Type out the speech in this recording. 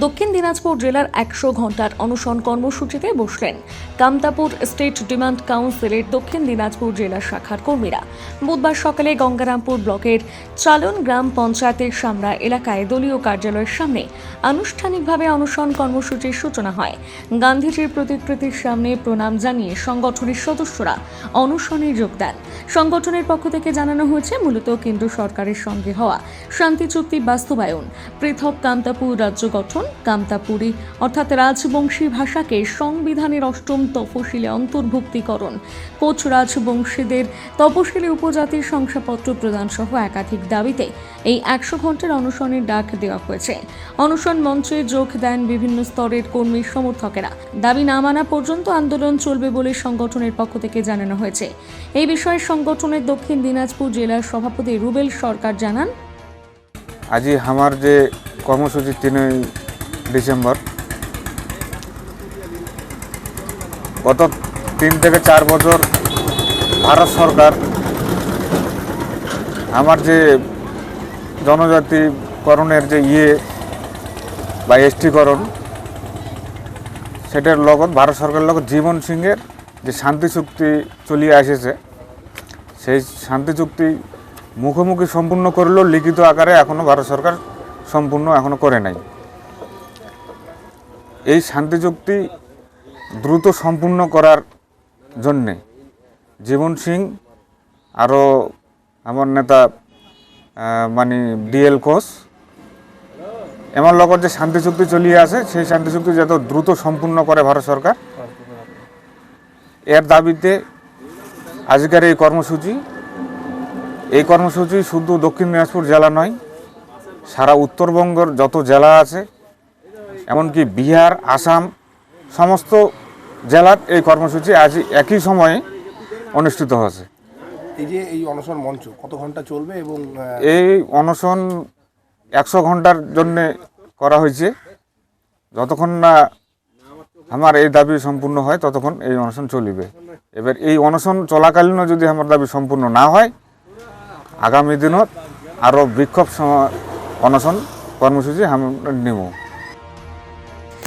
দক্ষিণ দিনাজপুর জেলার একশো ঘণ্টার অনশন কর্মসূচিতে বসলেন কামতাপুর স্টেট ডিমান্ড কাউন্সিলের দক্ষিণ দিনাজপুর জেলা শাখার কর্মীরা। বুধবার সকালে গঙ্গারামপুর ব্লকের চালন গ্রাম পঞ্চায়েতের সামরা এলাকায় দলীয় কার্যালয়ের সামনে আনুষ্ঠানিকভাবে অনশন কর্মসূচির সূচনা হয়। গান্ধীজির প্রতিকৃতির সামনে প্রণাম জানিয়ে সংগঠনের সদস্যরা অনশনে যোগ দেন। সংগঠনের পক্ষ থেকে জানানো হয়েছে, মূলত কেন্দ্র সরকারের সঙ্গে হওয়া শান্তি চুক্তি বাস্তবায়ন। পৃথক কামতাপুর রাজ্য গঠন কামতাপুরি অর্থাৎ রাজবংশী ভাষাকে সংবিধানের অষ্টম তফসিলে অন্তর্ভুক্তিকরণ। কোচ রাজবংশীদের তপশিলি উপজাতির শংসাপত্র প্রদান সহ একাধিক দাবিতে এই একশো ঘণ্টার অনশনের ডাক দেওয়া হয়েছে। অনশন মঞ্চে যোগ দেন বিভিন্ন স্তরের কর্মী সমর্থকেরা। দাবি না মানা পর্যন্ত আন্দোলন চলবে বলে সংগঠনের পক্ষ থেকে জানানো হয়েছে। এই বিষয়ে সংগঠনের দক্ষিণ দিনাজপুর জেলার সভাপতি রুবেল সরকার জানান, আজি আমার যে কর্মসূচি তিনই ডিসেম্বর। গত তিন থেকে চার বছর ভারত সরকার আমার যে জনজাতিকরণের যে ইয়ে বা এসটিকরণ সেটার লগত ভারত সরকারের লগত জীবন সিংয়ের যে শান্তি চুক্তি চলিয়ে এসেছে সেই শান্তি চুক্তি মুখোমুখি সম্পূর্ণ করলেও লিখিত আকারে এখনও ভারত সরকার সম্পূর্ণ এখনও করে নাই। এই শান্তি চুক্তি দ্রুত সম্পূর্ণ করার জন্যে জীবন সিং আরও আমার নেতা মানে ডিএল কোচ এমন লগত যে শান্তি চুক্তি চলিয়ে আছে, সেই শান্তি চুক্তি যত দ্রুত সম্পূর্ণ করে ভারত সরকার। এর দাবিতে আজকের এই কর্মসূচি এই কর্মসূচি শুধু দক্ষিণ দিনাজপুর জেলা নয়, সারা উত্তরবঙ্গের যত জেলা আছে এমনকি বিহার আসাম সমস্ত জেলার এই কর্মসূচি আজ একই সময়ে অনুষ্ঠিত হয়েছে। এই যে এই অনশন মঞ্চ কত ঘণ্টা চলবে এবং এই অনশন একশো ঘণ্টার জন্য করা হয়েছে। যতক্ষণ না আমার এই দাবি সম্পূর্ণ হয় ততক্ষণ এই অনশন চলিবে। এবার এই অনশন চলাকালীনও যদি আমার দাবি সম্পূর্ণ না হয় আগামী দিনত আরও বিক্ষোভ সম- অনশন কর্মসূচি আমরা নেব।